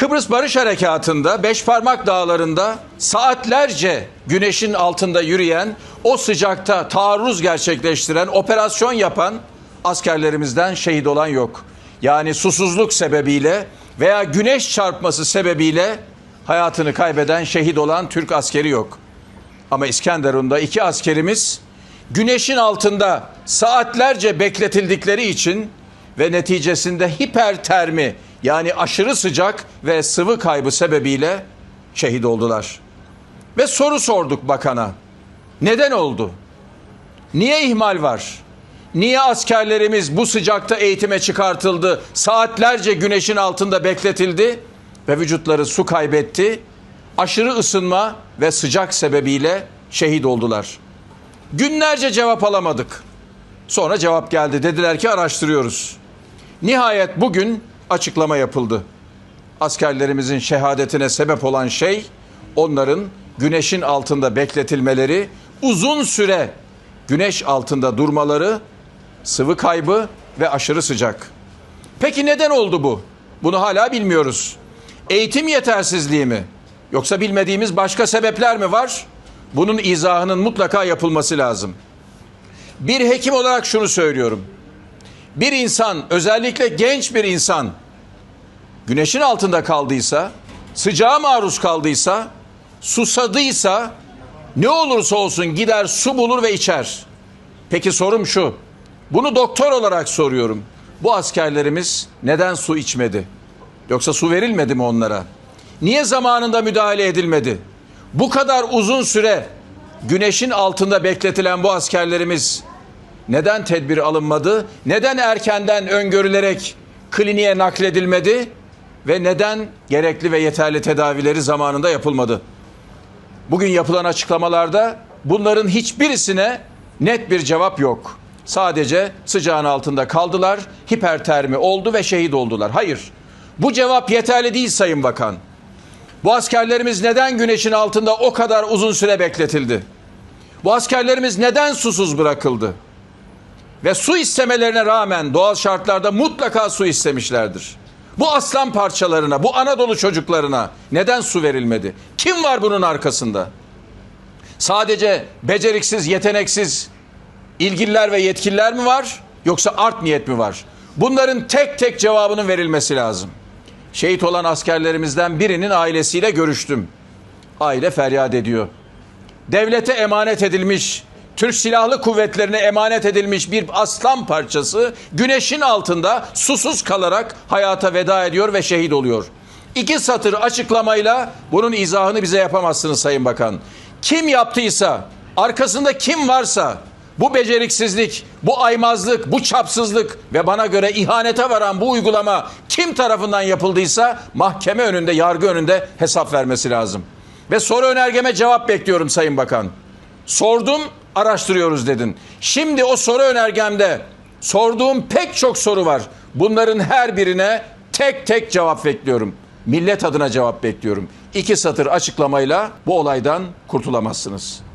Kıbrıs Barış Harekatı'nda Beşparmak Dağları'nda saatlerce güneşin altında yürüyen, o sıcakta taarruz gerçekleştiren, operasyon yapan askerlerimizden şehit olan yok. Yani susuzluk sebebiyle veya güneş çarpması sebebiyle hayatını kaybeden, şehit olan Türk askeri yok. Ama İskenderun'da iki askerimiz güneşin altında saatlerce bekletildikleri için ve neticesinde hipertermi yani aşırı sıcak ve sıvı kaybı sebebiyle şehit oldular. Ve soru sorduk bakana. Neden oldu? Niye ihmal var? Niye askerlerimiz bu sıcakta eğitime çıkartıldı? Saatlerce güneşin altında bekletildi ve vücutları su kaybetti. Aşırı ısınma ve sıcak sebebiyle şehit oldular. Günlerce cevap alamadık. Sonra cevap geldi. Dediler ki araştırıyoruz. Nihayet bugün açıklama yapıldı. Askerlerimizin şehadetine sebep olan şey onların güneşin altında bekletilmeleri, uzun süre güneş altında durmaları, sıvı kaybı ve aşırı sıcak. Peki neden oldu bu? Bunu hala bilmiyoruz. Eğitim yetersizliği mi? Yoksa bilmediğimiz başka sebepler mi var? Bunun izahının mutlaka yapılması lazım. Bir hekim olarak şunu söylüyorum. Bir insan, özellikle genç bir insan güneşin altında kaldıysa, sıcağa maruz kaldıysa, susadıysa ne olursa olsun gider su bulur ve içer. Peki sorum şu. Bunu doktor olarak soruyorum. Bu askerlerimiz neden su içmedi? Yoksa su verilmedi mi onlara? Niye zamanında müdahale edilmedi? Bu kadar uzun süre güneşin altında bekletilen bu askerlerimiz neden tedbir alınmadı? Neden erkenden öngörülerek kliniğe nakledilmedi? Ve neden gerekli ve yeterli tedavileri zamanında yapılmadı? Bugün yapılan açıklamalarda bunların hiçbirisine net bir cevap yok. Sadece sıcağın altında kaldılar, hipertermi oldu ve şehit oldular. Hayır, bu cevap yeterli değil Sayın Bakan. Bu askerlerimiz neden güneşin altında o kadar uzun süre bekletildi? Bu askerlerimiz neden susuz bırakıldı? Ve su istemelerine rağmen doğal şartlarda mutlaka su istemişlerdir. Bu aslan parçalarına, bu Anadolu çocuklarına neden su verilmedi? Kim var bunun arkasında? Sadece beceriksiz, yeteneksiz ilgililer ve yetkililer mi var? Yoksa art niyet mi var? Bunların tek tek cevabının verilmesi lazım. Şehit olan askerlerimizden birinin ailesiyle görüştüm. Aile feryat ediyor. Devlete emanet edilmiş, Türk Silahlı Kuvvetlerine emanet edilmiş bir aslan parçası güneşin altında susuz kalarak hayata veda ediyor ve şehit oluyor. İki satır açıklamayla bunun izahını bize yapamazsınız Sayın Bakan. Kim yaptıysa, arkasında kim varsa bu beceriksizlik, bu aymazlık, bu çapsızlık ve bana göre ihanete varan bu uygulama kim tarafından yapıldıysa mahkeme önünde, yargı önünde hesap vermesi lazım. Ve soru önergeme cevap bekliyorum Sayın Bakan. Sordum, araştırıyoruz dedin. Şimdi o soru önergemde sorduğum pek çok soru var. Bunların her birine tek tek cevap bekliyorum. Millet adına cevap bekliyorum. İki satır açıklamayla bu olaydan kurtulamazsınız.